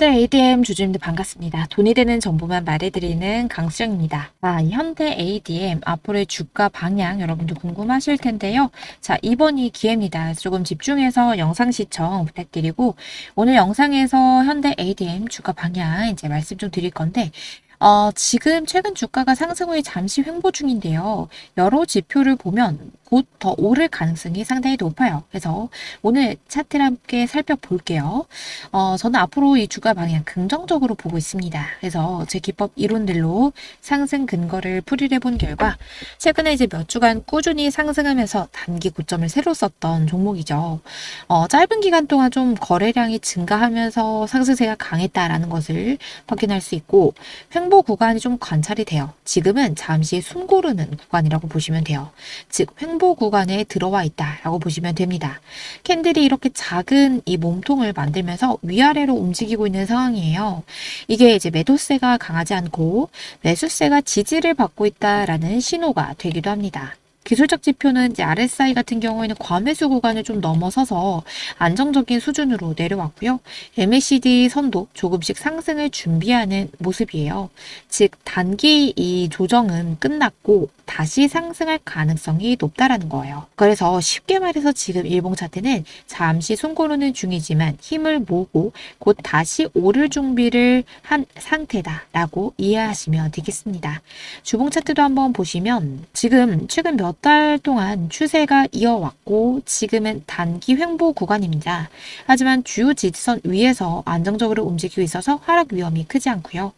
현대 ADM 주주님들 반갑습니다. 돈이 되는 정보만 말해드리는 강수정입니다. 아, 이 현대 ADM 앞으로의 주가 방향 여러분들 궁금하실 텐데요. 자, 이번이 기회입니다. 조금 집중해서 영상 시청 부탁드리고 오늘 영상에서 현대 ADM 주가 방향 이제 말씀 좀 드릴 건데 어, 지금 최근 주가가 상승 후에 잠시 횡보 중인데요. 여러 지표를 보면 곧 더 오를 가능성이 상당히 높아요. 그래서 오늘 차트를 함께 살펴볼게요. 어, 저는 앞으로 이 주가 방향 긍정적으로 보고 있습니다. 그래서 제 기법 이론들로 상승 근거를 풀이해 본 결과 최근에 이제 몇 주간 꾸준히 상승하면서 단기 고점을 새로 썼던 종목이죠. 어, 짧은 기간 동안 좀 거래량이 증가하면서 상승세가 강했다라는 것을 확인할 수 있고 횡보 구간이 좀 관찰이 돼요. 지금은 잠시 숨 고르는 구간이라고 보시면 돼요. 즉 횡보 구간에 들어와 있다라고 보시면 됩니다. 캔들이 이렇게 작은 이 몸통을 만들면서 위아래로 움직이고 있는 상황이에요. 이게 이제 매도세가 강하지 않고 매수세가 지지를 받고 있다라는 신호가 되기도 합니다. 기술적 지표는 이제 RSI 같은 경우에는 과매수 구간을 좀 넘어서서 안정적인 수준으로 내려왔고요. MACD 선도 조금씩 상승을 준비하는 모습이에요. 즉 단기 이 조정은 끝났고 다시 상승할 가능성이 높다라는 거예요. 그래서 쉽게 말해서 지금 일봉 차트는 잠시 숨고르는 중이지만 힘을 모으고 곧 다시 오를 준비를 한 상태다라고 이해하시면 되겠습니다. 주봉 차트도 한번 보시면 지금 최근 몇달 동안 추세가 이어왔고 지금은 단기 횡보 구간입니다. 하지만 주요 지지선 위에서 안정적으로 움직이고 있어서 하락 위험이 크지 않고요.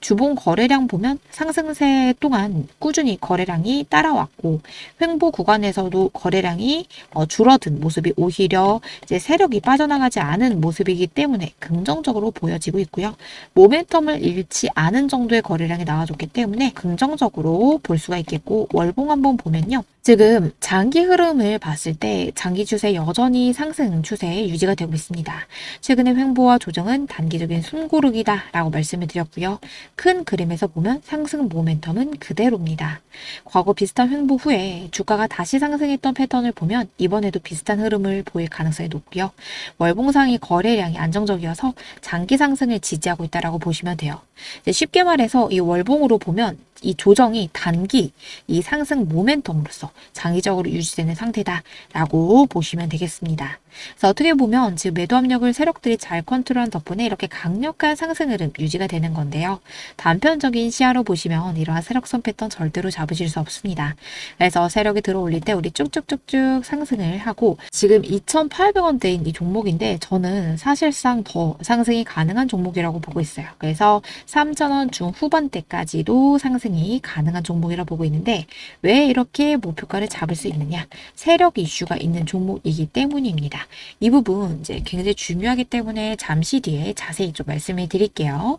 주봉 거래량 보면 상승세 동안 꾸준히 거래량이 따라왔고 횡보 구간에서도 거래량이 어, 줄어든 모습이 오히려 이제 세력이 빠져나가지 않은 모습이기 때문에 긍정적으로 보여지고 있고요. 모멘텀을 잃지 않은 정도의 거래량이 나와줬기 때문에 긍정적으로 볼 수가 있겠고 월봉 한번 보면요. 지금 장기 흐름을 봤을 때 장기 추세 여전히 상승 추세에 유지가 되고 있습니다. 최근의 횡보와 조정은 단기적인 숨고르기다 라고 말씀을 드렸고요. 큰 그림에서 보면 상승 모멘텀은 그대로입니다. 과거 비슷한 횡보 후에 주가가 다시 상승했던 패턴을 보면 이번에도 비슷한 흐름을 보일 가능성이 높고요. 월봉상의 거래량이 안정적이어서 장기 상승을 지지하고 있다라고 보시면 돼요. 쉽게 말해서 이 월봉으로 보면 이 조정이 단기 이 상승 모멘텀으로서 장기적으로 유지되는 상태다라고 보시면 되겠습니다. 그래서 어떻게 보면 지금 매도 압력을 세력들이 잘 컨트롤한 덕분에 이렇게 강력한 상승 흐름 유지가 되는 건데요. 단편적인 시야로 보시면 이러한 세력선 패턴 절대로 잡으실 수 없습니다. 그래서 세력이 들어올릴 때 우리 쭉쭉쭉쭉 상승을 하고 지금 2,800원대인 이 종목인데 저는 사실상 더 상승이 가능한 종목이라고 보고 있어요. 그래서 3,000원 중후반대까지도 상승이 가능한 종목이라 고 보고 있는데 왜 이렇게 목표 가를 잡을 수 있느냐? 세력 이슈가 있는 종목이기 때문입니다. 이 부분 이제 굉장히 중요하기 때문에 잠시 뒤에 자세히 좀 말씀을 드릴게요.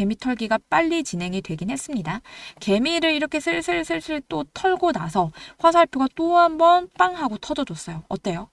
개미 털기가 빨리 진행이 되긴 했습니다. 개미를 이렇게 슬슬슬슬 또 털고 나서 화살표가 또 한 번 빵 하고 터져줬어요. 어때요?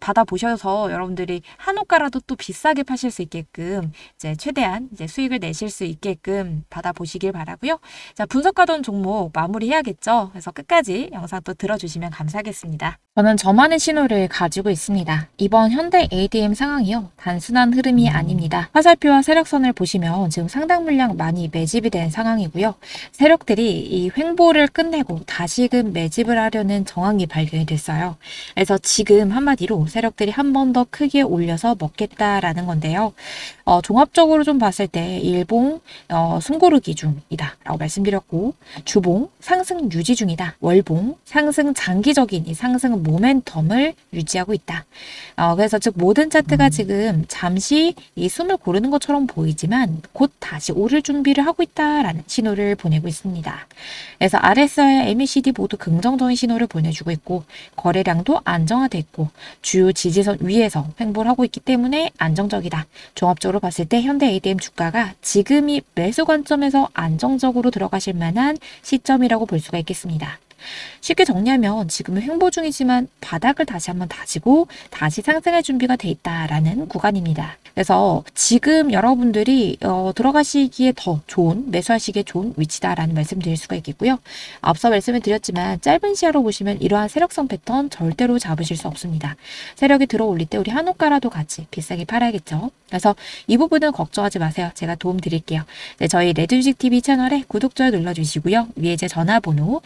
받아보셔서 여러분들이 한옥가라도 또 비싸게 파실 수 있게끔 이제 최대한 이제 수익을 내실 수 있게끔 받아보시길 바라고요. 자, 분석하던 종목 마무리해야겠죠. 그래서 끝까지 영상 또 들어주시면 감사하겠습니다. 저는 저만의 신호를 가지고 있습니다. 이번 현대 ADM 상황이요. 단순한 흐름이 아닙니다. 화살표와 세력선을 보시면 지금 상당 물량 많이 매집이 된 상황이고요. 세력들이 이 횡보를 끝내고 다시금 매집을 하려는 정황이 발견이 됐어요. 그래서 지금 한마디로 세력들이 한 번 더 크게 올려서 먹겠다라는 건데요. 어, 종합적으로 좀 봤을 때 일봉 어, 숨고르기 중이다라고 말씀드렸고 주봉 상승 유지 중이다. 월봉 상승 장기적인 이 상승 모멘텀을 유지하고 있다. 어, 그래서 즉 모든 차트가 지금 잠시 이 숨을 고르는 것처럼 보이지만 곧 다시 오를 준비를 하고 있다라는 신호를 보내고 있습니다. 그래서 RSI와 MACD 모두 긍정적인 신호를 보내주고 있고 거래량도 안정화돼 있고 주요 지지선 위에서 횡보를 하고 있기 때문에 안정적이다. 종합적으로 봤을 때 현대 ADM 주가가 지금이 매수 관점에서 안정적으로 들어가실 만한 시점이라고 볼 수가 있겠습니다. 쉽게 정리하면 지금은 횡보 중이지만 바닥을 다시 한번 다지고 다시 상승할 준비가 돼 있다라는 구간입니다. 그래서 지금 여러분들이 어, 들어가시기에 더 좋은 매수하시기에 좋은 위치다라는 말씀드릴 수가 있겠고요. 앞서 말씀을 드렸지만 짧은 시야로 보시면 이러한 세력성 패턴 절대로 잡으실 수 없습니다. 세력이 들어올릴 때 우리 한옥가라도 같이 비싸게 팔아야겠죠. 그래서 이 부분은 걱정하지 마세요. 제가 도움 드릴게요. 네, 저희 레드뮤직 TV 채널에 구독, 좋아요 눌러주시고요. 위에 제 전화번호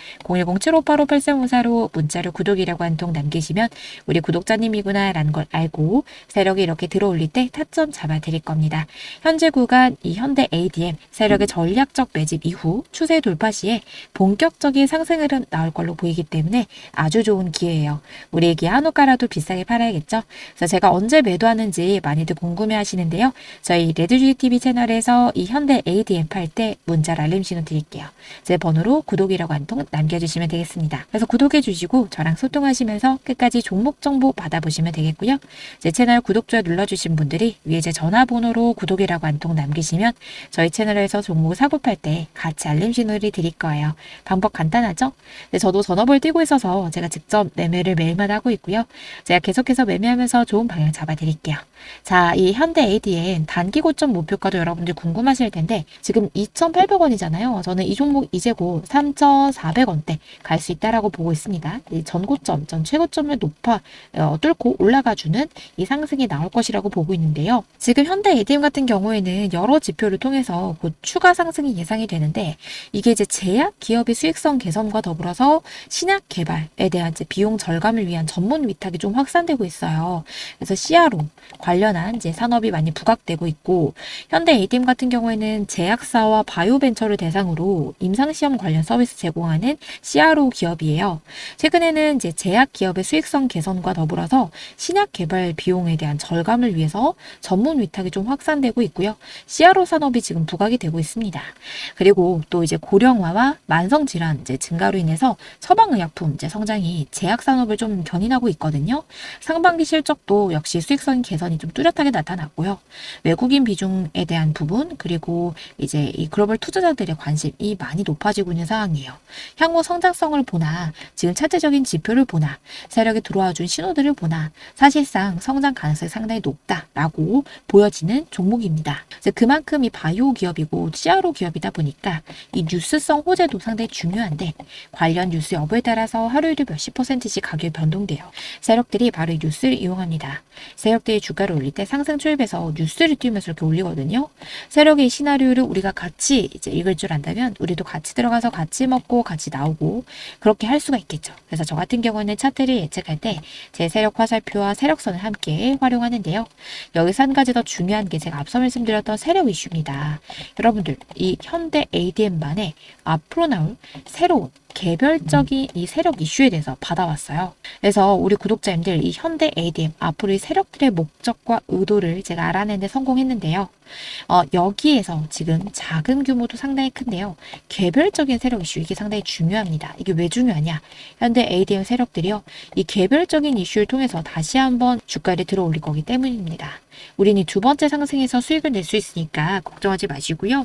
010-7585-8354로 문자로 구독이라고 한 통 남기시면 우리 구독자님이구나 라는 걸 알고 세력이 이렇게 들어올릴 때 타점 잡아 드릴 겁니다. 현재 구간 이 현대 ADM 세력의 전략적 매집 이후 추세 돌파 시에 본격적인 상승 흐름 나올 걸로 보이기 때문에 아주 좋은 기회예요. 우리에게 한우가라도 비싸게 팔아야겠죠. 그래서 제가 언제 매도하는지 많이들 궁금해 하시는데요. 저희 레드주의 TV 채널에서 이 현대 ADM 팔 때 문자 알림 신호 드릴게요. 제 번호로 구독이라고 한 통 남겨주시면 되겠습니다. 그래서 구독해 주시고 저랑 소통하시면서 끝까지 종목 정보 받아보시면 되겠고요. 제 채널 구독, 좋아요 눌러주신 분들이 위에 제 전화번호로 구독이라고 한 통 남기시면 저희 채널에서 종목 사고 팔 때 같이 알림 신호를 드릴 거예요. 방법 간단하죠? 네, 저도 전업을 뛰고 있어서 제가 직접 매매를 매일마다 하고 있고요. 제가 계속해서 매매하면서 좋은 방향 잡아드릴게요. 자, 이 현대 ADN 단기 고점 목표가도 여러분들 궁금하실 텐데 지금 2,800원이잖아요. 저는 이 종목 이제 곧 3,400원대 갈 수 있다라고 보고 있습니다. 이 전고점, 전 최고점을 높아 어, 뚫고 올라가주는 이 상승이 나올 것이라고 보고 있는데요. 지금 현대 ADM 같은 경우에는 여러 지표를 통해서 곧 추가 상승이 예상이 되는데 이게 이제 제약 기업의 수익성 개선과 더불어서 신약 개발에 대한 이제 비용 절감을 위한 전문 위탁이 좀 확산되고 있어요. 그래서 CRO 관 련한 이제 산업이 많이 부각되고 있고 현대 ADM 같은 경우에는 제약사와 바이오벤처를 대상으로 임상시험 관련 서비스 제공하는 CRO 기업이에요. 최근에는 이제 제약 기업의 수익성 개선과 더불어서 신약 개발 비용에 대한 절감을 위해서 전문 위탁이 좀 확산되고 있고요. CRO 산업이 지금 부각이 되고 있습니다. 그리고 또 이제 고령화와 만성 질환 이제 증가로 인해서 처방의약품 이제 성장이 제약 산업을 좀 견인하고 있거든요. 상반기 실적도 역시 수익성 개선이 좀 뚜렷하게 나타났고요. 외국인 비중에 대한 부분 그리고 이제 이 글로벌 투자자들의 관심이 많이 높아지고 있는 상황이에요. 향후 성장성을 보나 지금 차트적인 지표를 보나 세력이 들어와 준 신호들을 보나 사실상 성장 가능성이 상당히 높다라고 보여지는 종목입니다. 이제 그만큼 이 바이오 기업이고 CRO 기업이다 보니까 이 뉴스성 호재도 상당히 중요한데 관련 뉴스 여부에 따라서 하루에도 몇십 퍼센트씩 가격이 변동돼요. 세력들이 바로 이 뉴스를 이용합니다. 세력들이 주가를 올릴 때 상승 초입에서 뉴스를 띄우면서 이렇게 올리거든요. 세력의 이 시나리오를 우리가 같이 이제 읽을 줄 안다면 우리도 같이 들어가서 같이 먹고 같이 나오고 그렇게 할 수가 있겠죠. 그래서 저 같은 경우는 차트를 예측할 때 제 세력 화살표와 세력선을 함께 활용하는데요. 여기서 한 가지 더 중요한 게 제가 앞서 말씀드렸던 세력 이슈입니다. 여러분들 이 현대 ADM만의 앞으로 나올 새로운 개별적인 이 세력 이슈에 대해서 받아왔어요. 그래서 우리 구독자님들 이 현대 ADM 앞으로의 세력들의 목적과 의도를 제가 알아내는 데 성공했는데요. 어, 여기에서 지금 자금 규모도 상당히 큰데요. 개별적인 세력 이슈 이게 상당히 중요합니다. 이게 왜 중요하냐? 현대 ADM 세력들이요. 이 개별적인 이슈를 통해서 다시 한번 주가를 들어 올릴 거기 때문입니다. 우리는 이두 번째 상승에서 수익을 낼 수 있으니까 걱정하지 마시고요.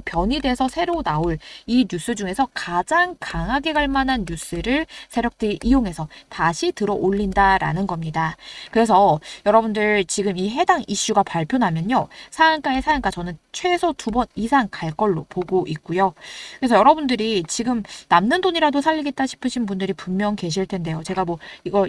변이 돼서 새로 나올 이 뉴스 중에서 가장 강하게 갈 만한 뉴스를 세력들이 이용해서 다시 들어 올린다라는 겁니다. 그래서 여러분들 지금 이 해당 이슈가 발표 나면요. 상한가에 상한가 저는 최소 두 번 이상 갈 걸로 보고 있고요. 그래서 여러분들이 지금 남는 돈이라도 살리겠다 싶으신 분들이 분명 계실 텐데요. 제가 뭐 이거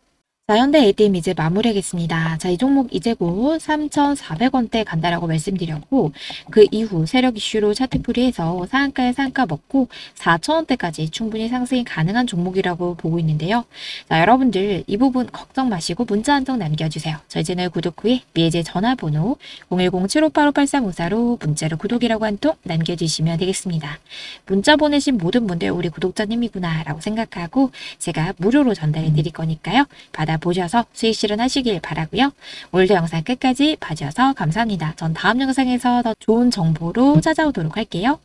자, 현대 ATM 이제 마무리하겠습니다. 자, 이 종목 이제 곧 3,400원대 간다라고 말씀드렸고, 그 이후 세력 이슈로 차트 풀이해서 상한가에 상가 먹고 4,000원대까지 충분히 상승이 가능한 종목이라고 보고 있는데요. 자, 여러분들 이 부분 걱정 마시고 문자 한 통 남겨주세요. 저희 채널 구독 후에 미해제 전화번호 010-7585-8354로 문자로 구독이라고 한 통 남겨주시면 되겠습니다. 문자 보내신 모든 분들 우리 구독자님이구나 라고 생각하고 제가 무료로 전달해 드릴 거니까요. 받아보셔서 수익 실현하시길 바라고요. 오늘도 영상 끝까지 봐주셔서 감사합니다. 전 다음 영상에서 더 좋은 정보로 찾아오도록 할게요.